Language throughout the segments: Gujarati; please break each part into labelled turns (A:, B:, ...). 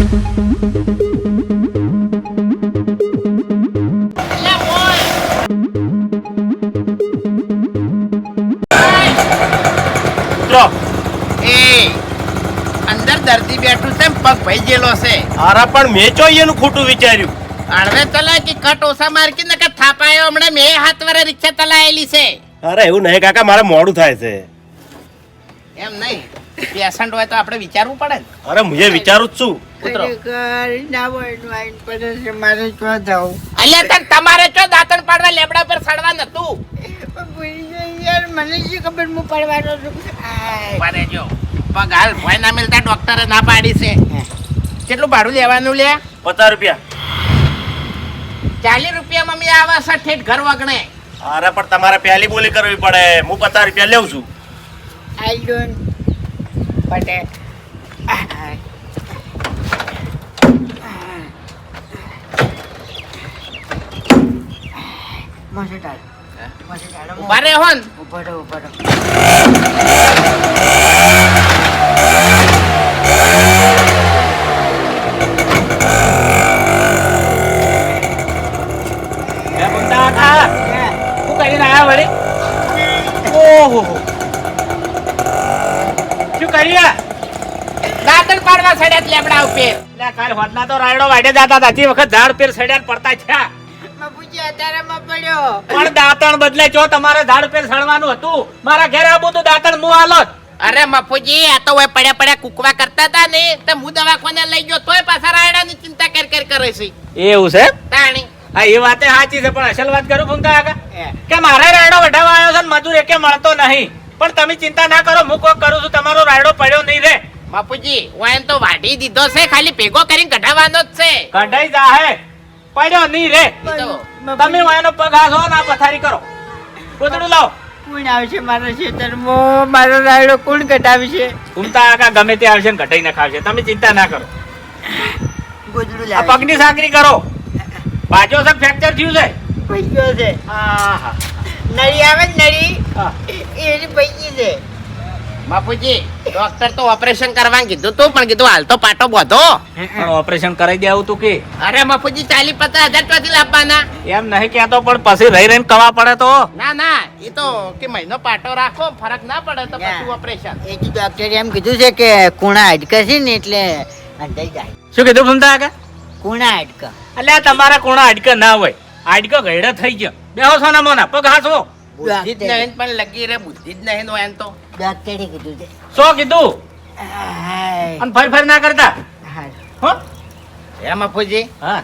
A: લો.
B: એ અંદર દર્દી બેઠું છે પગ ભઈ ગયેલો છે.
A: આરા પણ મેં એનું ખોટું વિચાર્યું.
B: હળવે ચલાય કે કટ ઓછા મારકી ને કે થાપાયો હમણાં મેં હાથ વરે રિક્ષા ચલાયેલી છે.
A: અરે એવું નહીં કાકા મારે મોડું થાય છે.
B: એમ નહીં. પેશન્ટ હોય તો આપણે વિચારવું પડે ને.
A: અરે હું વિચારું જ છું.
C: પડે
B: તમારે ચો દાંતણ પાડવા લેબડા પર સડવા નતું?
C: યાર મને શી ખબર હું પડવાનો છું.
B: પારે જો પગ હાલ ભય ના મિલતા ડોક્ટરે ના પાડી છે. કેટલું ભાડું લેવાનું લે
A: પચાસ રૂપિયા.
B: ચાલીસ રૂપિયા મમ્મી આવા છે ઘર વગણે.
A: અરે પણ તમારે પહેલી બોલી કરવી પડે. હું પચાસ રૂપિયા લેવું છું.
C: આઈ don't પડે મોસે ટાળ. મોસે ટાળ.
B: ઊભા રહે હોન
C: ઊભો રહો, ઊભો રહો.
B: દાંતણ પાડવા સડ્યા લેબડા ઉપર.
D: કાલ હોદના તો રાયડો વાડે જાતા હતા. વખત ઝાડ પેર સડ્યા પડતા છે
C: બાપુજી પડ્યો.
D: પણ દાંતણ બદલે જો તમારે ઝાડ પેર સડવાનું હતું મારા ઘેર આવું તો દાંતણ હું હાલત.
B: અરે મફુજી આ તો હોય પડ્યા પડ્યા કુકવા કરતા હતા ને તો હું દવાખાને લઈ ગયો તોય પાછા રાયડાની ચિંતા કર કર કરે છે.
D: એવું છે?
B: તાણી.
D: હા એ વાતે સાચી છે પણ અસલ વાત કરું ભૂમતા કાકા કે મારે રાયડો વઢાવવા આવ્યો છે ને મજૂર એકે મળતો નહીં. પણ તમે ચિંતા ના કરો હું કોક કરું છું તમારો રાયડો પડ્યો નહીં રે.
B: હું એમ તો વાઢી દીધો છે ખાલી ભેગો કરીને કઢાવવાનો જ છે.
D: કઢાઈ જાહે. પડ્યો નહીં રે. તમે એનો પગ હાથો ના પથારી કરો. કોતડું લાવો.
C: કોણ આવશે મારા ખેતરમાં? મારો રાયડો કોણ કટાવશે?
D: ઉમતા આકા ગમે તે આવશે ને ઘટાઈ ને ખાવશે તમે ચિંતા ના કરો.
C: ગોદડું
D: આ પગની સાકરી કરો. બાજો સબ ફ્રેક્ચર થયું છે.
C: પૈસો છે.
D: આહા.
C: નળી આવે ને નળી? એ- એની પૈકી છે.
B: બાપુજી ડોક્ટર તો ઓપરેશન કરવાનું કીધું તું પણ કીધું હાલ તો પાટો બોધો.
D: પણ ઓપરેશન કરાવી દેવું તું કે?
B: અરે બાપુજી ચાલી પચાસ હજાર ક્યાંથી લાવવાના.
D: એમ નહીં કહેતો પણ પછી રહી રહીને કવા પડે તો.
B: ના ના એ તો કે મહિનો પાટો રાખો ફરક ના પડે તો પછી ઓપરેશન
C: એ તો ડોક્ટરે એમ કીધું છે કે કુણા અટકે છે ને એટલે અંધાઈ જાય.
D: શું કીધું ભૂમતા આગા
C: કુણા અટકે
D: એટલે તમારા કુણા અટકે ના હોય. આડકો ગયડા થઈ ગયો. બેહો સોના મોના પગ હાથવો
B: બુદ્ધિ જ નહીં પણ લગી રે બુદ્ધિ જ નહીં હોય એમ તો.
C: ડોક્ટરે કીધું છે?
D: શું કીધું? અને ફરી ફરી ના કરતા. હો?
B: હે મફુજી
D: હા.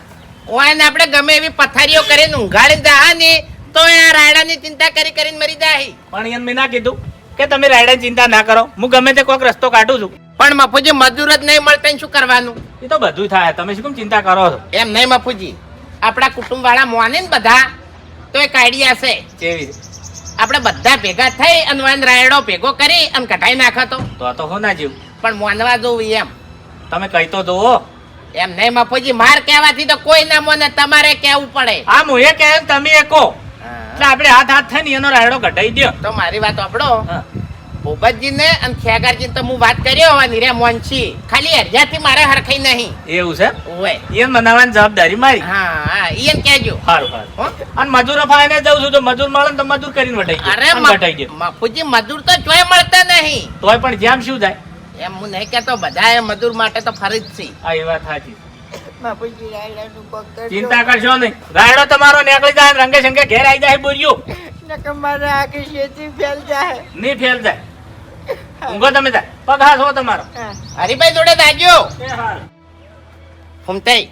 B: કોઈને આપણે ગમે એવી પથારીઓ કરીને ઊંઘાડીને જા ને તો આ રાયડાની ચિંતા કરી કરીને મરી જાય
D: પણ એને મેં ના કીધું કે તમે રાયડા ચિંતા ના કરો. હું ગમે તે કોઈક રસ્તો કાઢું છું.
B: પણ મફુજી મજૂર જ નહીં મળતા ને શું કરવાનું?
D: એ તો બધું થાય. તમે શું કેમ ચિંતા કરો છો?
B: એમ નહીં મફુજી આપણા કુટુંબ વાળા મોને ને બધા. તો એક આઈડિયા છે
D: કેવી?
B: આપણે બધા ભેગા થઈ અને વન રાયડો ભેગો કરી અને કઢાઈ નાખતો.
D: તો તો હો ના જીવ.
B: પણ મોનવા જોવું એમ.
D: તમે કહી તો જોવો
B: એમ નહીં મફુજી માર કહેવાથી તો કોઈ ના મોને તમારે કહેવું પડે.
D: આ હું એ કહે તમે એ કહો. એટલે આપણે હાથ હાથ થઈ ને એનો રાયડો કઢાઈ દો
B: તો મારી વાત
D: આપણો.
B: ભૂપતજીને અને ખેગરજી તો હું વાત કરી હોવાની રે મોનછી ખાલી હરજાથી મારે હરખાઈ નહીં.
D: એવું છે?
B: ઓય.
D: એ મનાવાની જવાબદારી મારી.
B: હા હા ઈયન કહેજો.
D: સારું સારું અને મજૂરો ફાઈને જઉં છું તો મજૂર મળે ને તો મજૂર કરીને વટાઈ
B: અરે
D: વટાઈ દે
B: મફુજી મજૂર તો જોય મળતા નહીં.
D: તોય પણ જેમ શું જાય?
B: એમ હું નહીં કહેતો બધા એ મજૂર માટે તો ફરી જ છે
D: આ એ વાત સાચી. ચિંતા કરશો નહીં. રાયડો તમારો નીકળી જાય ને રંગે સંગે ઘેર આવી જાય બોલ્યો
C: નકર મારે આખી શેતી ફેલ જાય.
D: નહીં ફેલ જાય. ઊંઘો તમે જાય પગ હાથ હો તમારો.
B: હરીભાઈ જોડે દાજો ફૂમતાઈ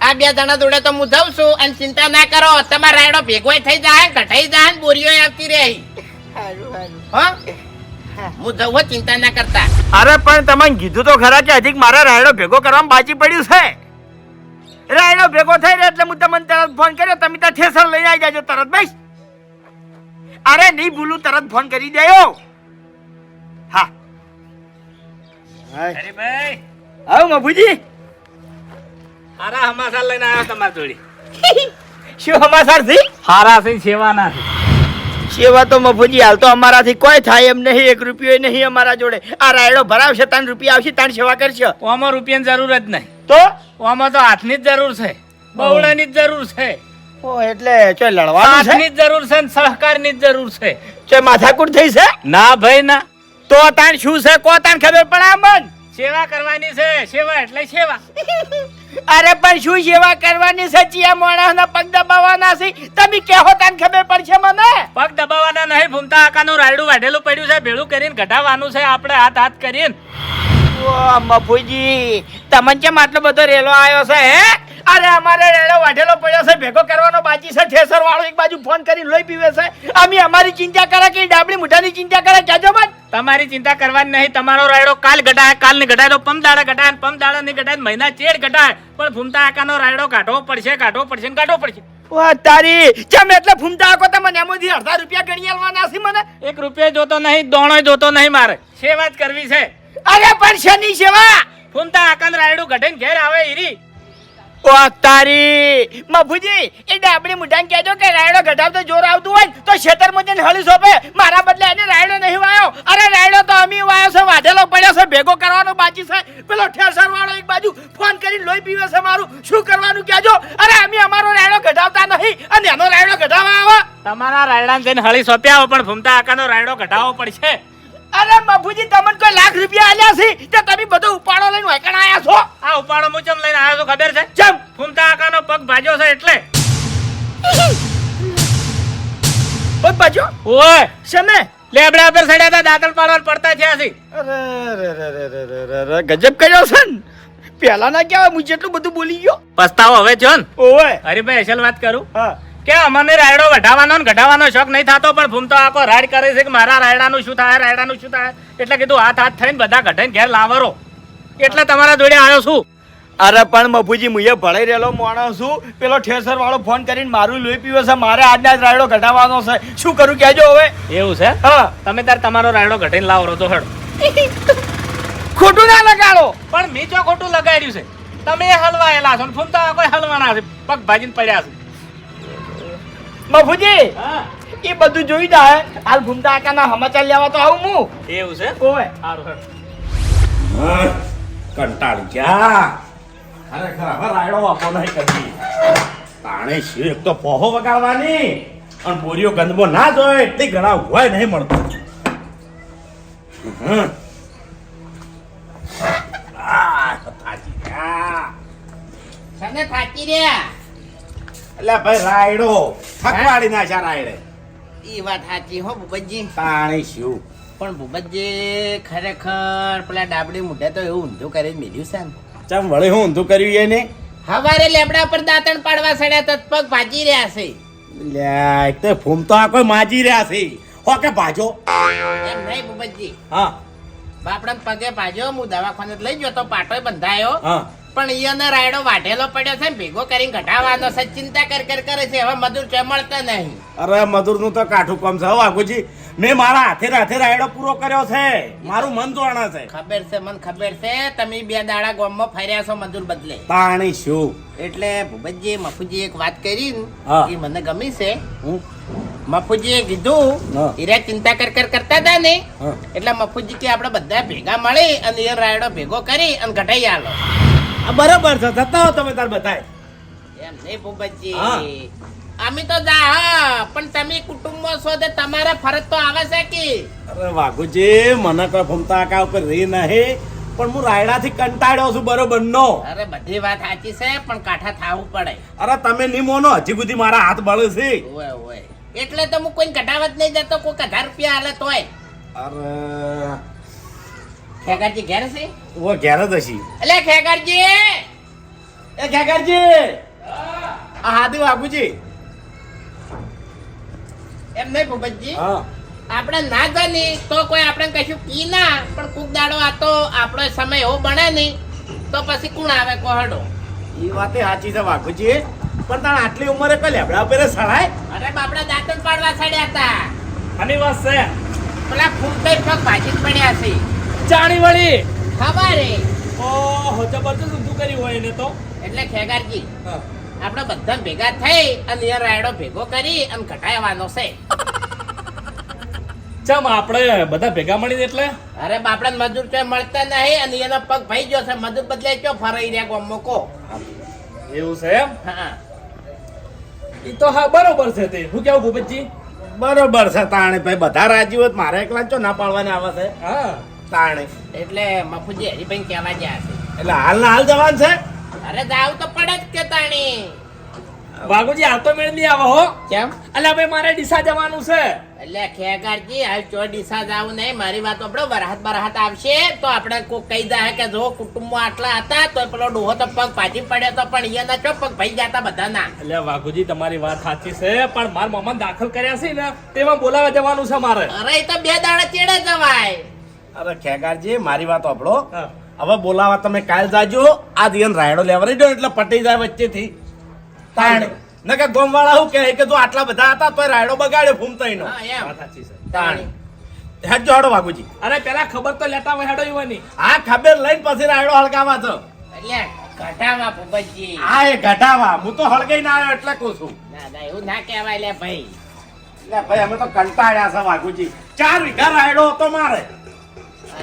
B: આ બે જણા જોડે તો હું જાઉં છું અને ચિંતા ના કરો. તમારા રાયડો ભેગોય થઈ જાય કઢાઈ જાય બોરીઓ આવતી રહે.
C: હારું, હારું.
B: હો? જઉં ચિંતા ના કરતા.
E: અરે પણ તમે કીધું તો ખરા કે હજી મારા રાયડો ભેગો કરવામાં બાજી પડ્યું છે? રાયડો ભેગો થઈ રહ્યો એટલે હું તમને તરત ફોન કર્યો. તમે ત્યાં ઠેસર લઈને આવી જાજો તરત ભાઈ અરે નહીં ભૂલું તરત ફોન કરી દેયો
D: અરે ભાઈ.
E: આવ મભુજી
D: હારા હમાસા લઈને આવ્યો તમારી જોડી.
E: શું
D: હારા છે સેવાના
E: સેવા તો મફુજી હાલ તો અમારાથી કોઈ થાય એમ નહીં. એક રૂપિયો નહીં અમારા જોડે. આ રાયડો ભરાવશે ત્રણ રૂપિયા આવશે ત્રણ સેવા કરશે.
D: ઓમાં રૂપિયાની જરૂર જ નહીં.
E: તો?
D: ઓમાં તો હાથની જ જરૂર છે. બહુડાની જ જરૂર છે.
E: ઓ એટલે ચો લડવાનું
D: હાથની જ જરૂર છે ને સહકારની જ જરૂર છે.
E: ચો માથાકૂટ થઈ છે?
D: ના ભાઈ ના.
E: તો તાણ શું છે? કો તાણ ખબર પડે મન
D: સેવા કરવાની છે સેવા એટલે સેવા.
E: અરે પણ શું સેવા કરવાની છે? ચિયા મોણાના પગ દબાવવાના છે તમે કેહો તાણ ખબર પડશે મને?
D: પગ દબાવવાના નહીં ભૂમતા આકાનું રાયડું વાઢેલું પડ્યું છે ભેળું કરીને ઘટાવાનું છે આપણે હાથ હાથ કરીને.
E: મફુજી તમને કેમ આટલો બધો રેલો આવ્યો છે હે? અરે અમારે રેલો વાઢેલો પડ્યો છે ભેગો કરવાનો બાકી છે ઠેસર વાળો એક બાજુ ફોન કરી લોહી પીવે છે. અમે અમારી ચિંતા કરે કે ડાબડી મુઠાની ચિંતા કરે કેજો મત
D: તમારી ચિંતા કરવાની નહીં. તમારો રાયડો કાલ ગઢાય કાલ ને ઘટાડો પમ દાડા ઘટાય પમ દાડા ની ગઢાય મહિના ચેડ ગઢાય. પણ ભૂમતા આકાનો રાયડો કાઢવો પડશે કાઢવો પડશે ને કાઢવો પડશે.
E: ઓ તારી ચમ એટલે ફૂમતા આકો તમને એમાંથી અડધા રૂપિયા ગણી આલવાના છે મને?
D: એક રૂપિયા જોતો નહીં દોણો જોતો નહીં મારે. સેવા જ કરવી છે.
E: અરે પણ શેની સેવા?
D: ફૂમતા આકાન રાયડું ઘટે ઘેર આવે ઈરી
E: ઓ તારી મફુજી, એ ડાબડી મુઢાન કહેજો કે રાયડો ગઢાવતો જોર આવતું હોય તો શેતર મુજન હળી સોપે. મારા બદલે એને રાયડો નહીં વાયો. અરે રાયડો તો અમી વાયો છે, વાઢેલો પડ્યો છે, ભેગો કરવાનો બાકી છે. પેલો ઠેસર વાળો એક બાજુ ફોન કરી લોહી પીવે છે મારું. શું કરવાનું કહેજો? અરે અમે અમારો રાયડો ગઢાવતા નહીં અને એનો રાયડો ગઢાવા આવે.
D: તમારા રાયડાને જઈને હળી સોંપ્યા પણ ભૂમતા આકાનો રાયડો ઘટાડવો પડશે.
E: અરે બાપુજી તમને કોઈ લાખ રૂપિયા આલ્યા છે? તો તમે બધો ઉપાડો લઈને વાયકણ આયા છો?
D: આ ઉપાડો હું ચમ લઈને આયો છું ખબર છે?
E: ચમ.
D: ફૂમતા આકાનો પગ ભાજો છે એટલે.
E: પગ ભાજ્યો?
D: ઓય.
E: શમે
D: લેબડા પર સડ્યા હતા દાતણ પાડવા પડતા થયા છે.
E: અરે ગજબ કર્યો છે ને? પેલા ના કેવા હું જેટલું બધું બોલી ગયો.
D: પસ્તાવો હવે છો ને?
E: ઓય
D: અરે ભાઈ અસલ વાત કરું.
E: હા.
D: કે અમને રાયડો વઢાવવાનો ને ઘટાવાનો શોખ નહીં થતો પણ ભૂમતો આખો રાડ કરે છે કે મારા રાયડાનું શું થાય રાયડાનું શું થાય? એટલે કીધું હાથ હાથ થઈને બધા ઘટાઈને ઘેર લાવરો. એટલે તમારા જોડે આવ્યો છું.
E: અરે પણ મફુજી મુએ ભળાઈ રહેલો માણસ છું. પેલો ઠેસર વાળો ફોન કરીને મારું લોહી પીવે છે મારે આજના જ રાયડો ઘટાડવાનો છે. શું કરું કહેજો હવે.
D: એવું છે?
E: હા.
D: તમે તાર તમારો રાયડો ઘટાઈને લાવરો તો હડ.
E: ખોટું ના લગાડો.
D: પણ મેં ચો ખોટું લગાડ્યું છે તમે હલવાયેલા છો ને ફૂમતા કોઈ હલવાના છે પગ ભાજીને પડ્યા છે.
E: મફુજી એ બધું જોઈ જાય હાલ ઘૂમતા આકાના સમાચાર લેવા તો આવું હું.
D: એવું છે? સારું
A: કંટાળી ગયા. ખરેખર હવે રાયડો વાપો નહીં કદી. તાણે શું એક તો પોહો વગાડવાની. અને બોરીઓ ગંદમો ના જોય એટલી ઘણા હોય નહીં મળતો. આ, ગયા.
B: સને રહ્યા.
A: એટલે ભાઈ રાયડો. થકવાડી નાખ્યા રાયડે.
B: ઈ વાત સાચી હો ભૂપતજી.
A: પાણી શું?
B: પણ ભૂપતજી ખરેખર પેલા ડાબડી મુઢે તો એવું ઊંધું કરી મેલ્યું છે
A: ચમ વળે હું ઊંધું કર્યું એને?
B: હવારે લેબડા પર દાંતણ પાડવા સડ્યા તત્પગ પગ ભાજી રહ્યા છે.
A: લ્યા, તે ફૂમ તો આ કોઈ માજી રહ્યા છે. હો કે ભાજો?
B: એમ નહીં ભૂપતજી.
A: હા.
B: બાપડા પગે ભાજ્યો હું દવાખાને લઈ ગયો તો પાટોય બંધાયો.
A: હા.
B: પણ ઈયોને રાયડો વાઢેલો પડ્યો છે ને ભેગો કરીને ઘટાવાનો છે. ચિંતા કર કર કરે છે. હવે મજૂર કે મળતા નહીં.
A: અરે મધુરનું તો કાઠું કામ છે. વાઘુજી મેં મારા હાથે હાથે રાયડો પૂરો કર્યો છે. મારું મન જોણા છે.
B: ખબર છે મને ખબર છે. તમે બે દાડા ગામમાં ફર્યા છો મજૂર બદલે.
A: પાણી શું
B: એટલે ભૂપતજી મફુજી એક વાત કરી ને એ મને ગમી છે.
A: હું?
B: મફુજીએ કીધું. હીરા ચિંતા કર કર કરતા હતા ને એટલે મફુજી કે આપણે બધા ભેગા મળી અને એ રાયડો ભેગો કરી અને ઘટાઈ આલો.
A: બરાબર છે જતા હો તમે તાર બતાય
B: એમ નહીં ભૂપતજી. અમે તો જા હા, પણ તમે કુટુંબ છો તે તમારે ફરજ તો આવે છે કે?
A: અરે વાઘુજી મને કોઈ ફમતા આકા ઉપર રહી નહીં પણ હું રાયડાથી કંટાળ્યો છું બરોબર નો
B: અરે બધી વાત સાચી છે પણ કાઠા થાવું પડે.
A: અરે તમે નહીં મોનો હજી સુધી મારા હાથ બળે છે.
B: ઓય ઓય. એટલે તો હું કોઈ કઢાવત નહીં જતો કોઈ હજાર રૂપિયા હાલે તોય.
A: અરે
B: ખેગારજી ઘેર છે?
A: ઓ ઘેર જ હશી.
B: એટલે ખેગારજી!
A: એ ખેકરજી આ વાઘુજી
B: એમ નહીં ભૂપતજી? આપણે ના જાની તો કોઈ આપણે કશું કી ના પણ કુક દાડો આ તો આપણો સમય એવો બને નહીં તો પછી કોણ આવે કોહડો?
A: એ વાતે સાચી છે વાઘુજી પણ તાણ આટલી ઉંમરે પેલે લેબડા પેલે સળાય
B: અરે બાપડા દાંતણ પાડવા સડ્યા હતા
D: અને વાત છે.
B: પેલા ફૂમતાઈ પગ ભાજી જ પડ્યા છે.
D: ચાણી વળી.
B: ખબર
D: ઓહો જબરજસ્ત ઊંધું કર્યું હોય એને તો.
B: એટલે ખેગારજી આપણે બધા ભેગા થઈ અને એ રાયડો ભેગો કરી અને ઘટાડવાનો છે.
D: ચમ આપણે બધા ભેગા મળીને એટલે?
B: અરે બાપડા મજૂર તો મળતા નહીં અને એનો પગ ભાઈ ગયો છે. મજૂર બદલે ચો ફરાઈ રહ્યા ગોમો કો
D: એવું છે એમ?
B: હા.
D: એ તો હા બરોબર છે તે. હું કેવું ભૂપતજી?
A: બરોબર છે તાણે ભાઈ. બધા રાજી હોય મારે એકલા ચો ના પાડવાને આવે છે.
D: હા.
A: તાણે.
B: એટલે મફુજી હરીભાઈ કહેવા ગયા છે.
A: એટલે હાલ ના હાલ જવાન છે?
B: અરે જાવ તો પડે જ કે તાણી.
D: વાઘુજી હાલ તો મેળ નહીં આવે હો.
B: કેમ?
D: એટલે ભાઈ મારે ડીસા જવાનું છે.
B: એટલે ખેગારજી હાલ ચો ડીસા જાવું નહીં મારી વાત આપણે વરહાત બરાહત આવશે તો આપણે કોઈ કહી દે કે જો કુટુંબમાં આટલા હતા તો પેલો ડોહો તો પગ પાછી પડ્યો તો પણ અહીંયાના ચો પગ ભાઈ જતા બધાના.
D: એટલે વાઘુજી તમારી વાત સાચી છે પણ માર મામા દાખલ કર્યા છે ને તેમાં બોલાવા જવાનું છે મારે.
B: અરે એ તો બે દાડા ચેડે જવાય.
A: અરે ખેગારજી મારી વાત આપણો
D: હા.
A: હવે બોલાવા તમે કાલ જાજો. આ દિયન રાયડો લેવા દો એટલે પટી જાય વચ્ચેથી. તાણે. ન કે ગોમ વાળા શું કહે? કે તું આટલા બધા હતા તો રાયડો બગાડ્યો
B: હા
D: સાચી છે.
B: તાણી.
A: હેડજો હાડો બાબુજી
D: અરે પેલા ખબર તો લેતા હોય હેડો યુવાની.
A: આ ખબર લઈને પછી રાયડો હળગાવા તો.
B: એટલે ઘટાવા ભૂપતજી.
A: હા એ ઘટાવા હું તો હળગાઈ ના આવ્યો એટલે કહું છું.
B: ના ના એવું ના કહેવાય લે ભાઈ.
A: લે ભાઈ અમે તો કંટાળ્યા છે વાઘુજી. ચાર વીઘા રાયડો હતો મારે.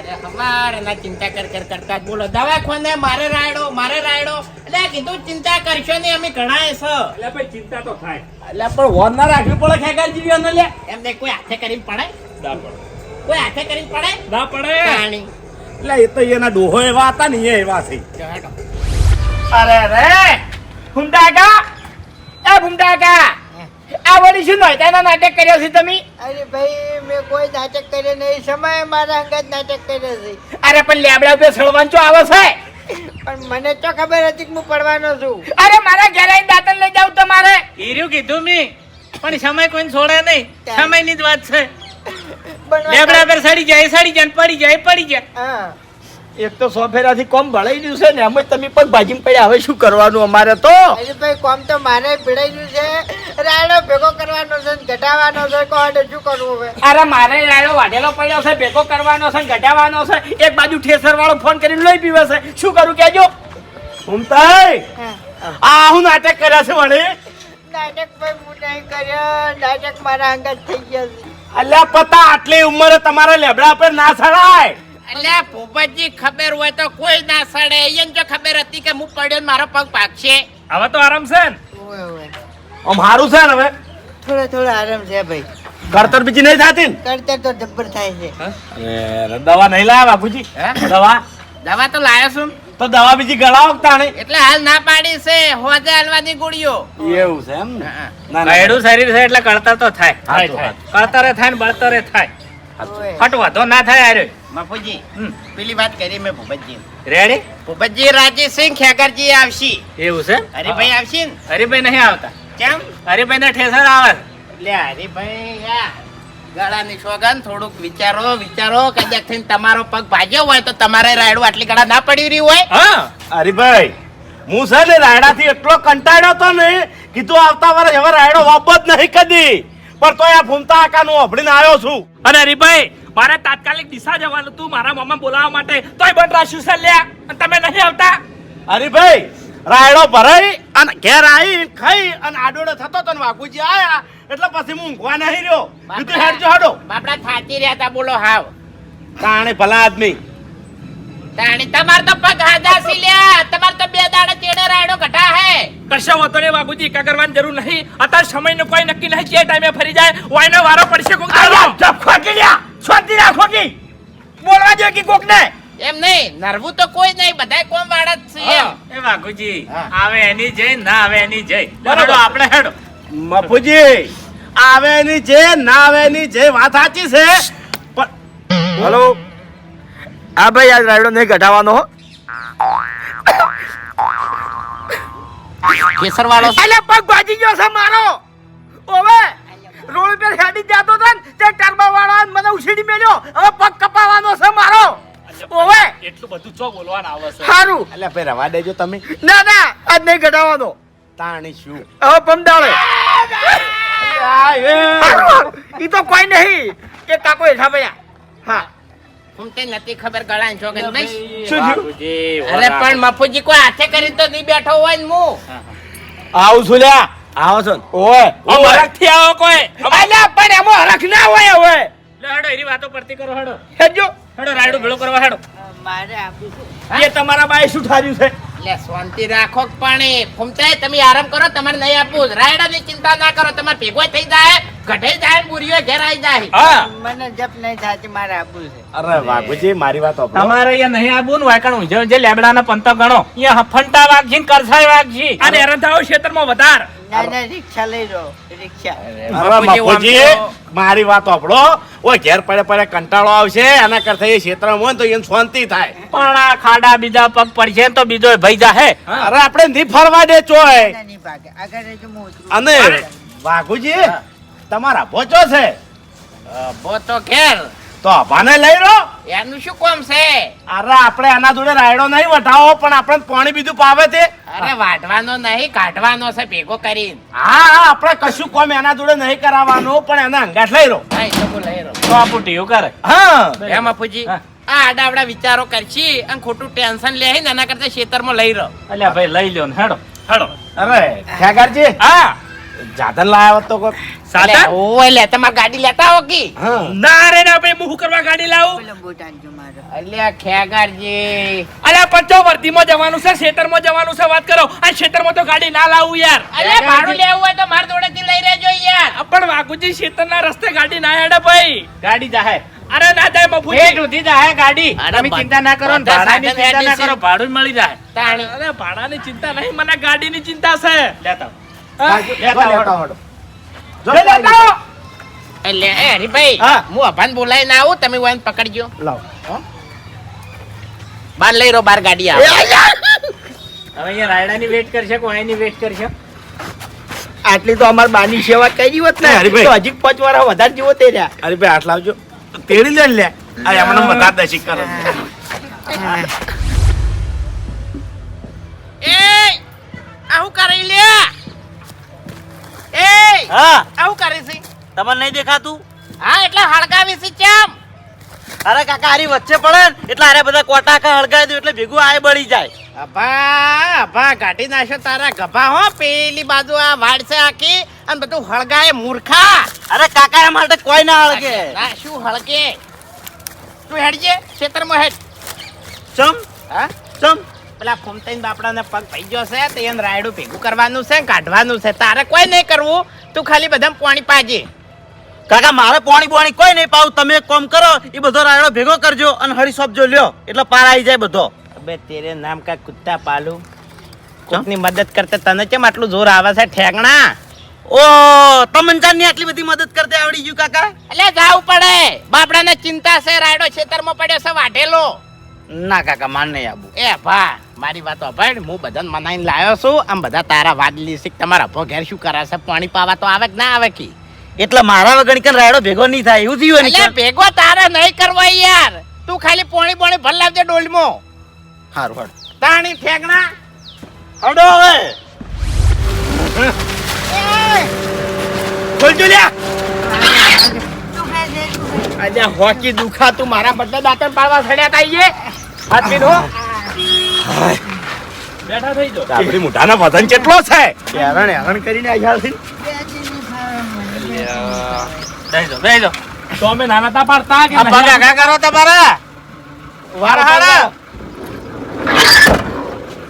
B: અરે ના ચિંતા કર કર કરતા બોલો. દવાખાને મારે રાયડો મારે રાયડો. એટલે કીધું ચિંતા કરશો નહીં અમે ઘણા છો
D: એટલે ભાઈ ચિંતા તો થાય.
A: એટલે પણ વોન ના રાખવી પડે ખેગારજી અને લે.
B: એમને કોઈ હાથે કરીને પડે
D: ના પડે.
B: કોઈ હાથે કરીને પડે
D: ના પડે.
B: પાણી
A: એટલે એ તો એના ડોહો એવા હતા ને એ એવા છે.
B: ચાલો.
E: અરે રે ભૂમડાકા એ ભૂમડાકા આ વળી શું નોયતાના નાટક કર્યો છે તમે?
C: અરે ભાઈ મેં કોઈ નાટક કર્યો નહીં. સમય મારા અંગત નાટક કર્યો છે.
E: અરે પણ લેબડા ઉપર સળવાન ચો આવે છે?
C: પણ મને તો ખબર હતી કે હું પડવાનો છું?
E: અરે મારા ઘરે આવીને દાંતણ લઈ જાવ તમારે.
D: હીર્યું કીધું મેં. પણ સમય કોઈને છોડે નહીં. સમયની જ વાત છે.
C: પણ
D: લેબડા પર સડી જાય સડી જાય પડી જાય પડી જાય.
C: હા.
E: એક તો સો ફેરાથી કોમ ભળાઈ ગયું છે ને એમ જ તમે પગ ભાજીમાં પડ્યા. હવે શું કરવાનું અમારે તો?
C: અરે ભાઈ કોમ તો મારે ભીડાઈ ગયું છે. રાયડો ભેગો કરવાનો છે ને ઘટાવાનો છે કોણ શું કરવું હવે?
E: અરે મારે રાયડો વાઢેલો પડ્યો છે ભેગો કરવાનો છે ઘટાવાનો છે. એક બાજુ ઠેસર વાળો ફોન કરીને લઈ પીવે છે. શું કરું કેજો
C: ઉમતાઈ
A: આ હું નાટક કર્યા છે વળી?
C: નાટક ભાઈ હું નહીં કર્યો નાટક મારા અંગત થઈ ગયા છે.
A: અલ્યા પતા આટલી ઉંમરે તમારા લેબડા પર ના સડાય
B: એટલે ભૂપતજી ખબર હોય તો કોઈ ના સડે એમ જો ખબર હતી કે હું પડ્યો ને મારો પગ પાકશે
D: હવે તો આરામ છે ને?
C: ઓય ઓય.
A: આમ હારું છે ને હવે?
C: થોડો થોડો આરામ છે ભાઈ.
A: કરતર બીજી નહીં થતી ને?
C: કરતર તો જબ્બર થાય છે.
A: અરે, દવા નહીં લાવ્યા બાપુજી? દવા?
B: દવા તો લાયો છું.
A: તો દવા બીજી ગળાવો તાણે
B: એટલે હાલ ના પાડી છે હોજે હલવાની ગોળીઓ
A: એવું છે એમ ને? ના
D: શરીર છે એટલે કરતર તો થાય.
A: કરતરે
D: થાય, થાય. કળતરે થાય ને બળતરે થાય. ફટવા તો ના થાય અરે
B: બાપુજી પેલી વાત કરી મેં ભૂપતજી.
D: રેડી?
B: ભૂપતજી રાજીસિંહ ખેકરજી આવશી.
D: એવું છે?
B: હરિભાઈ આવશી ને?
D: હરિભાઈ નહીં આવતા.
B: કેમ?
D: હરિભાઈ ને ઠેસર આવે.
B: એટલે હરિભાઈ ગળાની સોગન થોડુંક વિચારો વિચારો. કદાચ થઈને તમારો પગ ભાગ્યો હોય તો તમારે રાયડું આટલી ગળા ના પડી રહી હોય.
D: હા.
A: હરીભાઈ હું છે ને રાયડાથી એટલો કંટાળ્યો તો ને કીધું આવતા વર્ષ હવે રાયડો વાપો જ નહીં કદી. પણ તોય આ ફૂમતા આકાનું અભડીને આવ્યો છું.
D: અને હરિભાઈ મારે તાત્કાલિક દિશા જવાનું તું મારા મામા બોલાવવા માટે. તોય બંધ રાખ્યું છે લ્યા. અને તમે નહીં આવતા?
A: હરીભાઈ રાયડો ભરાઈ અને ઘેર આવી ખાઈ અને આડોડો થતો તો ને વાઘુજી આયા એટલે પછી હું ઊંઘવા નહીં રહ્યો. કીધું હેડજો હાડો.
B: બાપડા થાકી રહ્યા તા બોલો હાવ.
A: તાણે ભલા આદમી.
B: તાણે તમાર તો પગ હાજા સી લ્યા. તમાર તો બે દાડા ચેડે રાયડો ઘટા હે.
D: કશો વાતો નહીં બાબુજી એકા કરવાની જરૂર નહીં. અત્યારે સમયનું કોઈ નક્કી નહીં જે ટાઈમે ફરી જાય વાયનો વારો પડશે કોક દાડો.
E: જપ ખોટી લ્યા. શાંતિ રાખો કી બોલવા દે કે કોક ને
B: એમ નહીં નરવું તો કોઈ નહીં બધાય કોમ વાળા જ છે એમ.
D: હા, એ વાઘુજી આવે એની જય ના આવે એની જય.
A: બરાબર.
D: આપણે હેડો.
A: મફુજી આવે એની જય ના આવે એની જય વાત સાચી છે. પણ
E: હલો. હા ભાઈ આજ રાયડો નહીં ઘટાવાનો
B: કેસર વાળો
E: એટલે પગ ભાજી ગયો છે મારો. ઓવે રોડ પર હેડી જતો હતો ને તે ટર્બો વાળો મને ઉછીડી મેલ્યો. હવે પગ કપાવાનો છે મારો. ઓવે!
D: એટલું બધું ચો બોલવાનું આવે છે.
E: સારું
A: એટલે ભાઈ રવા દેજો તમે.
E: ના ના આજ નહીં ઘટાવાનો
A: તાણી શું?
E: હવે પમદાળે ઈ તો કોઈ નહીં એ કાકો હેઠા ભયા હા.
B: ઉમતે નથી ખબર ગળા જોગન ભાઈ
E: શું
B: અરે પણ મફુજી કોઈ હાથે કરીને તો નહીં બેઠો હોય ને હું
A: આવું છું લ્યા. આવો છો? ઓય.
D: આવો કોઈ.
E: અલ્યા પણ એમાં હરખ ના હોય હવે.
D: લે હેડો એની વાતો પડતી કરો હડો. હેડો રાયડું ભેળો કરવા હેડો.
C: મારે આપું છું.
E: એ તમારા બાએ શું ઠાર્યું છે?
B: એટલે શાંતિ રાખો પાણી પણ તમે આરામ કરો તમારે નહીં આપવું. રાયડાની ચિંતા ના કરો તમારે ભેગો થઈ જાય. ગઢાઈ જાય બુરીઓ ઘેર આવી જાય.
D: હા.
C: મને જપ નહીં થતી મારે આપવું છે.
A: અરે વાઘુજી મારી વાત સાંભળો.
D: તમારે અહીંયા નહીં આવું ને વાયકણ ઊંઝે ઊંઝે લેબડાના પંતો ગણો અહીંયા હફંટા વાગજી ને કરસાઈ વાગજી. અને હેરાન ક્ષેત્રમાં વધાર.
C: ના ના રિક્ષા લઈ લો રિક્ષા.
A: અરે બાપુજી મારી વાત સાંભળો ઓય ઘેર પડે પડે કંટાળો આવશે આના કરતા એ ક્ષેત્રમાં હોય તો એને શાંતિ થાય.
D: પણ આ ખાડા બીજા પગ પડશે તો બીજો ભાઈ જાહે.
A: અરે આપણે નહીં ફરવા દે ચોય.
C: ના, નહીં ભાગે. આગળ રહેજો હું ઉતરું.
A: અને વાઘુજી તમારા ભોચો છે?
B: ભોચો ઘેર.
A: તો અભાને લઈ રો
B: એનું શું કામ છે?
A: અરે આપણે આના જોડે રાયડો નહીં વટાવો પણ આપણે પાણી બીજું પાવે તે
B: અરે વાટવાનો નહીં કાઢવાનો છે ભેગો કરીને.
A: હા હા આપણે કશું કામ એના જોડે નહીં કરાવવાનું પણ એના અંગાઠ લઈ રો
B: તો લઈ રહ્યો.
D: તો આપું ટીયું કરે.
A: હા.
B: એમ અપુજી આ આડા આડાવડા વિચારો કરશી અને ખોટું ટેન્શન લે ને એના કરતા ખેતરમાં લઈ રહ્યો
D: અલ્યા ભાઈ લઈ લ્યો ને હેડો. હેડો
A: અરે ખ્યાગારજી
D: હા.
A: જાદન લાયા હોત તો કોક.
D: સાધન?
B: ઓય લે તમાર ગાડી લેતા હો કી?
D: ના રે ના ભાઈ હું કરવા ગાડી લાવું?
B: અલ્યા ખેગારજી.
D: અલ્યા પંચો વર્ધીમાં જવાનું છે ખેતરમાં જવાનું છે વાત કરો. આ ખેતરમાં તો ગાડી ના લાવું યાર.
B: અલ્યા ભાડું લેવું હોય તો માર જોડેથી લઈ રહેજો યાર.
D: પણ વાઘુજી ખેતરના રસ્તે ગાડી ના હેડે ભાઈ. ગાડી જાહે. અરે ના જાય મફુજી હેઠ ઉધી જાહે ગાડી. તમે ચિંતા ના કરો ભાડાની ચિંતા ના કરો ભાડું જ મળી જાય.
B: તાણી.
D: અરે ભાડાની ચિંતા નહીં મને ગાડીની ચિંતા છે. લેતા આવો.
A: હા, જો
D: લેતા આવો,
A: લેતા
D: હેડો.
A: આવડો. જો
D: લે, લેતા આવો.
B: એટલે એ હરીભાઈ
A: હું
B: અભાન બોલાવીને આવું તમે વાન પકડજો
A: લાવો.
B: બાર લઈ રહ્યો બાર ગાડી આવે
D: હવે અહીંયા રાયડાની વેટ કરશે કોઈ વેટ કરશે
E: આટલી તો અમાર બાની સેવા કરી હોત ને
A: હરીભાઈ.
E: હજી પાંચ વાર વધારે જેવો તે રહ્યા
A: અરે આટલા આવજો તેડી લે લે અરે એમને બધા દશી કરે
B: એ આવું કરી લે એ
E: હા.
B: આવું કરે છે?
E: તમને નહીં દેખાતું?
B: હા એટલે હળગાવી છે કેમ?
E: અરે કાકા હારી વચ્ચે પડે ને એટલે અરે બધા કોટાકા હળગાવી દઉં એટલે ભેગું આય બળી જાય.
B: અભા અભા કાઢી નાખો તારા ગભા હો પેલી બાજુ આ વાડ છે આખી અને બધું હળગાય મૂર્ખા.
E: અરે કાકા એ માટે કોઈ ના હળગે.
B: ના શું હળગે? તું હેડજે ખેતરમાં હેડ.
E: ચમ
B: હા?
E: ચમ.
B: પેલા ફોમતાઈન બાપડાને પગ પઈ ગયો છે તો એને રાયડું ભેગું કરવાનું છે કાઢવાનું છે. તારે કોઈ નહીં કરવું. તું ખાલી બધા પાણી પાજે.
E: કાકા મારે પાણી પાણી કોઈ નહીં પાવું. તમે એક કામ કરો એ બધો રાયડો ભેગો કરજો અને હરી સોપજો લ્યો. એટલે પાર આવી જાય બધો.
B: અબે તેરે નામ કા કુત્તા પાલુ? કોકની મદદ કરતે તને કેમ આટલું જોર આવે છે ઠેકણા
E: ઓ તમને ની આટલી બધી મદદ કરતે આવડી ગયું કાકા?
B: એટલે જાવું પડે. બાપડાને ચિંતા છે રાયડો ખેતરમાં પડ્યો છે વાઢેલો.
E: ના કાકા માન નહીં આવું
B: એ ભા. મારી વાત અભાઈ હું બધાને મનાઈને લાવ્યો છું. આમ બધા તારા વાદલી શીખ તમારા અભો ઘેર શું કરે છે? પાણી પાવા તો આવે કે ના આવે કે?
E: એટલે મારા વગર કઈ રાયડો ભેગો નહીં થાય એવું થયું
B: એટલે ભેગો તારે નહીં કરવો યાર. તું ખાલી પોણી પોણી ભર લાવજે ડોલમો.
E: હારું હડ
B: તાણી ફેંકણા
E: હડો હવે. ખોલજો લ્યા.
D: આજે હોકી દુખાતું મારા બદલે દાંતણ પાડવા સડ્યા તા ઈએ હાથ પીધો. બેઠા થઈ જો
A: આપણી મોઢાના વજન કેટલો છે?
E: હેરણ હેરણ કરીને આવ્યા છે.
D: બેહી જાઓ, તો અમે નાના તા પાડતા કે
E: આ પગ
D: નહીં?
E: આગા કરો તમારા.
D: વારો હારો.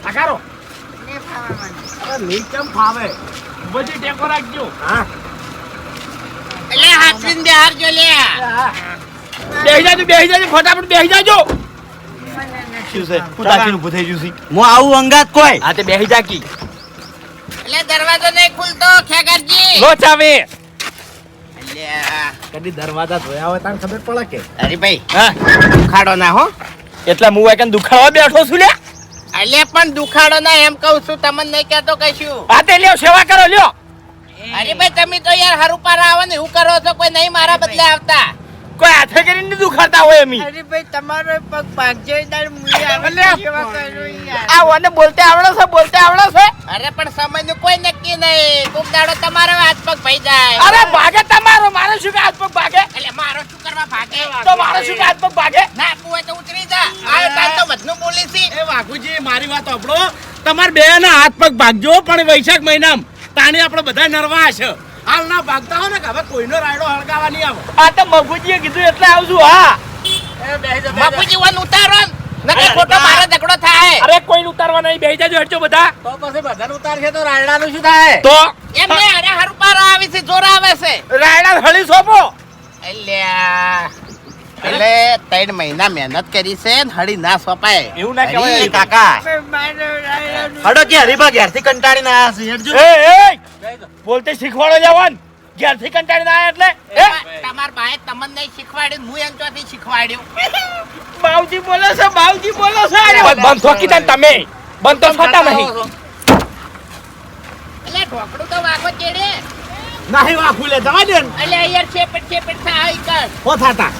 D: આ કરો. બધી ટેકો રાખજો.
B: એટલે હાથવીને બે જો લે.
D: બેહી જાજો બેહી જાજો ફટાફટ બેહી જાજો.
E: શું છે. ઉતાસીનું ઊભું થઈ ગયું છે. હું આવું અંગાત કોઈ.
D: આ તે બેહી જાકી
B: એટલે દરવાજો નહીં ખુલતો ખેગરજી.
D: લો ચાવી.
A: કદી દરવાજા ધોયા હોય તાને ખબર પડે કે?
B: અરે ભાઈ
D: હા.
B: દુખાડો ના હો.
D: એટલે હું એક દુખાડો બેઠો છું લે
B: એટલે પણ દુખાડો ના એમ કહું છું તમને નહીં કહેતો કશું.
D: આ તે લ્યો સેવા કરો લ્યો.
B: અરે ભાઈ તમે તો યાર હરુપારા પાર આવો ને હું કરો છો કોઈ નહીં મારા બદલે આવતા.
D: કોઈ હાથે કરીને દુખાડતા હોય એમી
C: અરે ભાઈ તમારો પગ ભાગજો તાર મૂલી
D: આ ઓને બોલતે આવડે છે બોલતે આવડે છે?
B: અરે પણ સમયનું કોઈ નક્કી નહીં. કોક દાડો તમારો હાથ પગ ભાઈ જાય.
D: અરે ભાગે તમારો મારો શું કે હાથ પગ ભાગે?
B: એટલે મારો શું કરવા ભાગે?
D: તો મારો શું કે હાથ પગ ભાગે?
B: ના હોય તો ઉતરી જા. આ તાર તો બધું બોલી છી.
A: એ વાઘુજી મારી વાત સાંભળો. તમારે બે ના હાથ પગ ભાગજો પણ વૈશાખ મહિનામાં તાણી આપણે બધા નરવા છે હાલ ના ભાગતા હો ને કે હવે કોઈનો રાયડો હળગાવા નહીં આવો.
E: આ તો મગુજીએ કીધું એટલે આવશું હા.
B: મગુજી વન ઉતારો. નકર ખોટો મારો ઝઘડો થાય.
D: અરે કોઈ ઉતારવા નહીં બેહી જાજો હેડજો બધા.
F: તો પછી બધાને ઉતારશે તો રાયડાનું શું થાય?
D: તો?
B: એમને અરે હારું આવી છે જોર આવે છે.
E: રાયડા હળી સોપો.
B: અલ્યા. એટલે ત્રણ મહિના મહેનત કરી છે ને હળી ના સોપાય.
D: એવું ના કહેવાય
F: કાકા. હડો કે હરીબા ઘેરથી કંટાળીને આવ્યા છે? હેડજો.
E: એ એ! બોલતે શીખવાડો જવાન ઘેરથી કંટાળીને આવ્યા એટલે.
B: તમાર બાએ તમને નહીં શીખવાડ્યું હું એમ ચોથી શીખવાડ્યું.
E: બાવજી બોલો છો બાવજી બોલો છો. અરે
D: બંધ થોકી તાન તમે. બંધ તો થતા નહીં.
B: એટલે ઢોકડું તો વાગો ચેડે
A: નહીં વાખું લે જવા દે ને.
B: એટલે યાર છેપટ છેપટ થાય કર
A: હો થાતા.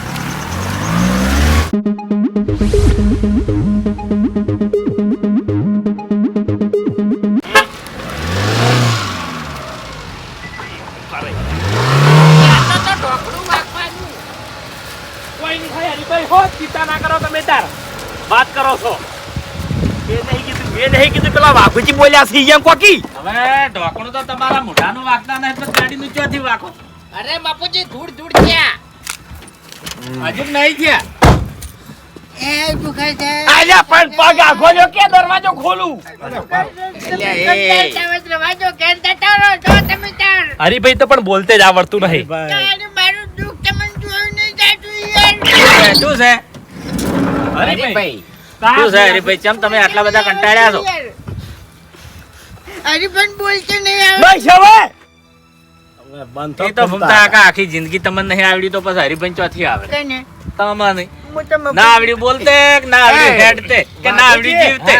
D: વાત કરો છો
E: એ નહીં કીધું એ નહીં કીધું પેલા વાઘુજી બોલ્યા છે ઈયમ કોકી
D: હવે ઢોકણું તો તમારા મોઢાનું વાગતા નહીં પણ ગાડીનું ચોથી વાગો
B: અરે બાપુજી ધૂળ ધૂળ થયા
D: હજુ નહીં થયા.
E: પણ પગ આખો જો કે દરવાજો ખોલું?
C: તમે તાર
D: હરીભાઈ તો પણ બોલતે જ આવડતું નહીં.
C: તારે મારું દુઃખ તમને જોયું નહીં જાતું યાર.
D: શું છે?
B: હરીભાઈ
D: શું છે હરીભાઈ ચમ તમે આટલા બધા કંટાળ્યા છો?
C: હરીભાઈ પણ બોલશે નહીં આવે.
E: બસ હવે.
A: બંધ
D: તો ભૂમતા આખી જિંદગી તમને નહીં આવડી તો પછી હરીભાઈ ચોથી આવડે?
C: કને
D: તમને
C: હું તો મફત-
D: ના બોલતે કે ના હેડતે કે ના જીવતે.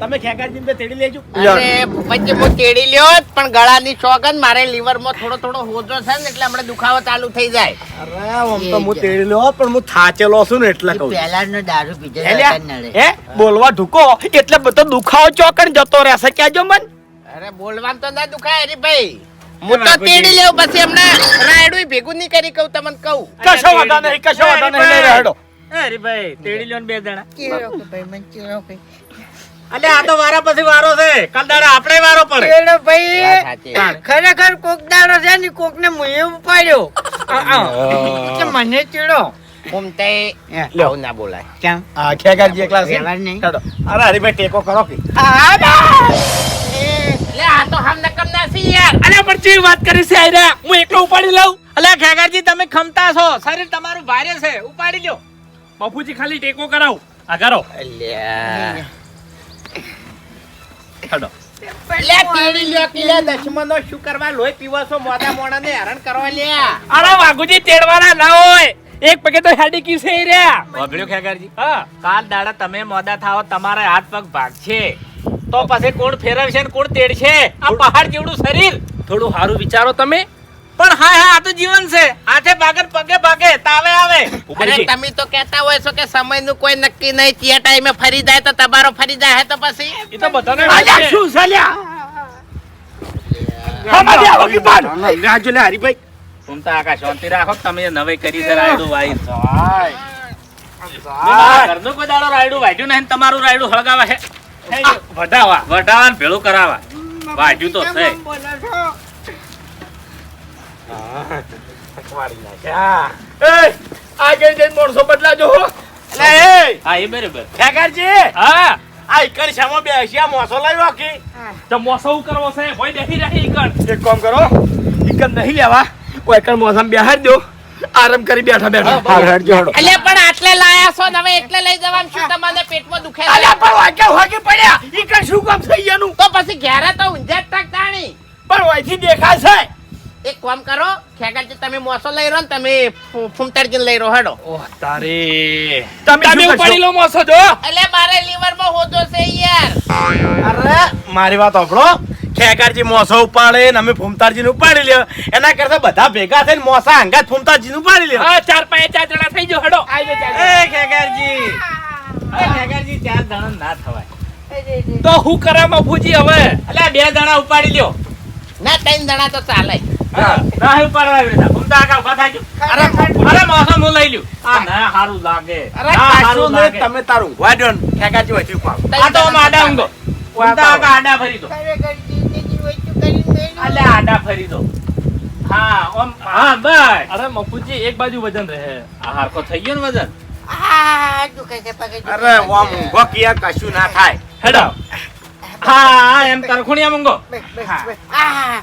A: તમે ખેગાજી ને તેડી લેજો.
B: અરે ભૂપતજી હું તેડી લ્યો પણ ગળાની સોગન મારે લીવરમાં થોડો થોડો હોજો છે ને એટલે હમણાં દુખાવો ચાલુ થઈ જાય.
A: અરે આમ તો હું તેડી લ્યો પણ હું થાચેલો છું ને એટલે કહું પહેલા
C: નો દારૂ તો નડે.
E: હે બોલવા ઢુકો એટલે બધો દુખાવો ચોકણ જતો રહેશે કેજો મન.
B: અરે બોલવાનું તો ના દુખાય હરીભાઈ હું તો તેડી લેવ પછી હમણાં રાયડું ભેગું નહીં કરી કહું તમને કહું.
E: કશો વાંધો નહીં કશો વાંધો નહીં લઈ રહેડો
D: ભાઈ તેડી લ્યો બે
C: કે ભાઈ મને કે.
D: અલે આ તો વારા પછી વારો છે. કાલ દાડા આપણે વારો પડે.
C: ચીરો ભાઈ ખરેખર કોક દાડો છે ને કોક ને મુએ ઉપાડ્યો. કે મને ચીડો
B: કુમતે
E: લ્યો.
B: ના બોલાય.
C: ક્યાં?
A: આ ખેગર જે
C: ક્લાસ નહીં.
A: અરે હરીભાઈ ટેકો કરો કે.
C: આ.
B: એટલે આ તો હમ નકમ સી યાર.
D: અલે પણ ચી વાત કરી છે આયરા? હું એકલો ઉપાડી લઉં? અલે ખેગરજી તમે ખમતા છો. શરીર તમારું ભારે છે. ઉપાડી લ્યો. બાપુજી ખાલી ટેકો કરાવ. આ કરો હેડો
B: લે તેડી લ્યો કે લે દશમનો શું કરવા લોહી મોડા મોડા ને હેરાન કરવા લ્યા.
D: અરે વાઘુજી તેડવાના ના હોય. એક પગે તો હેડી રહ્યા વાભળ્યો ખેગારજી હા. દાડા તમે મોડા થાઓ તમારા હાથ પગ ભાગશે. તો પછી કોણ ફેરવશે ને કોણ તેડશે? આ પહાડ જેવડું શરીર. થોડું સારું વિચારો તમે. પણ હા હા આ તો જીવન છે. હાથે ભાગે પગે ભાગે તાવે આવે.
B: અરે તમે તો કહેતા હોય છો કે સમયનું કોઈ નક્કી નહીં કયા ટાઈમે ફરી જાય તો તમારો ફરી જાય તો પછી?
D: એ તો બધાને
E: શું ચાલ્યા હમારી આવો કી પાન
A: રાજુ લે હરીભાઈ.
D: તો આકા શાંતિ રાખો તમે નવે નવાઈ કરી છે રાયડું ભાઈ ઘરનું કોઈ દાડો રાયડું વાઢ્યું નહીં તમારું રાયડું હળગાવા છે વઢાવા વઢાવા ભેળું કરાવા. વાઢ્યું તો છે?
C: બોલો છો
E: એ આગળ જઈને માણસો બદલાજો હો
D: હા એ બરાબર
A: ખેગાજી
D: હા
A: આ ઈકણ શામાં બેસ્યા મોસો લાવ્યો કે
D: તો મોસો કરવો છે ભોય બેસી રહી ઈકણ
E: એક કામ કરો ઈકન નહીં લેવા કોઈ એકણ મોસમ બેહાર દો આરામ કરી બેઠા બેઠા
B: એટલે પણ આટલે લાયા છો ને હવે એટલે લઈ જવાનું શું તમને પેટમાં દુખે?
E: અલ્યા પણ વાગે વાગે પડ્યા. ઈકણ શું કામ થઈ ગયાનું?
B: તો પછી ઘેરે તો ઊંઝા ટક તાણી
E: પણ ઓયથી દેખાય છે
B: એક કામ કરો ખેગાજી તમે મોસો લઈ રહો ને તમે ફૂ- લઈ લઈ હડો. હેડો
D: તારે.
E: તમે તમે ઉપાડી
D: લો મોસો જો.
B: એટલે મારે લીવરમાં હોતો છે યાર.
A: અરે મારી વાત સાંભળો. ખેગારજી મોસો ઉપાડે ને અમે ફૂમતારજી ઉપાડી લ્યો. એના કરતા બધા ભેગા થઈને મોસા હંગાત ફૂમતારજી ઉપાડી લ્યો.
D: હા ચાર પાંચ ચાર જણા થઈ જાઓ હેડો.
B: આવી જાઓ,
D: એ ખેગારજી. એ ખેગારજી ચાર જણા ના થવાય. તો હું કરા મફુજી હવે? એટલે બે જણા ઉપાડી લ્યો.
B: ના ત્રણ જણા તો ચાલે.
D: ના હે ઉપાડવા આવી આકા ઊભા થાજો અરે અરે મોસમ હું લઈ લ્યું. આ ના હારું લાગે.
A: અરે કાશું ને
D: લાગે.
A: તમે તારું
D: આ તો આડા આકા આડા ફરી દો. અલે આડા ફરી દો. હા ઓમ હા બસ. અરે મફુજી એક બાજુ વજન રહે. આ હારકો થઈ ગયો ને વજન.
A: અરે ઓમ ઊંઘો કિયા કશું ના થાય.
D: હેડો. હા એમ તરખુણિયા મંગો હા.